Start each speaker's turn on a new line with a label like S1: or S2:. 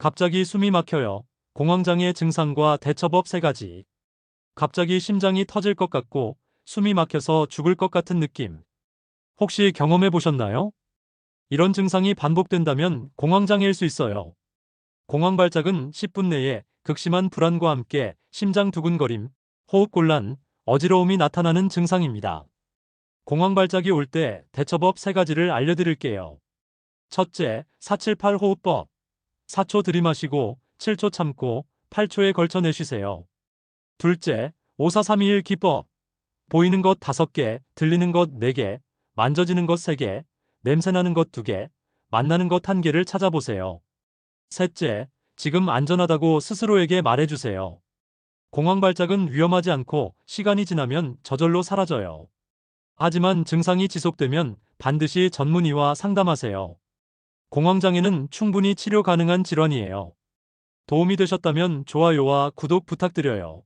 S1: 갑자기 숨이 막혀요. 공황장애 증상과 대처법 3가지. 갑자기 심장이 터질 것 같고 숨이 막혀서 죽을 것 같은 느낌. 혹시 경험해 보셨나요? 이런 증상이 반복된다면 공황장애일 수 있어요. 공황 발작은 10분 내에 극심한 불안과 함께 심장 두근거림, 호흡곤란, 어지러움이 나타나는 증상입니다. 공황 발작이 올 때 대처법 3가지를 알려드릴게요. 첫째, 478 호흡법. 4초 들이마시고 7초 참고 8초에 걸쳐 내쉬세요. 둘째, 5431 기법. 보이는 것 5개, 들리는 것 4개, 만져지는 것 3개, 냄새나는 것 2개, 만나는 것 1개를 찾아보세요. 셋째, 지금 안전하다고 스스로에게 말해주세요. 공황 발작은 위험하지 않고 시간이 지나면 저절로 사라져요. 하지만 증상이 지속되면 반드시 전문의와 상담하세요. 공황장애는 충분히 치료 가능한 질환이에요. 도움이 되셨다면 좋아요와 구독 부탁드려요.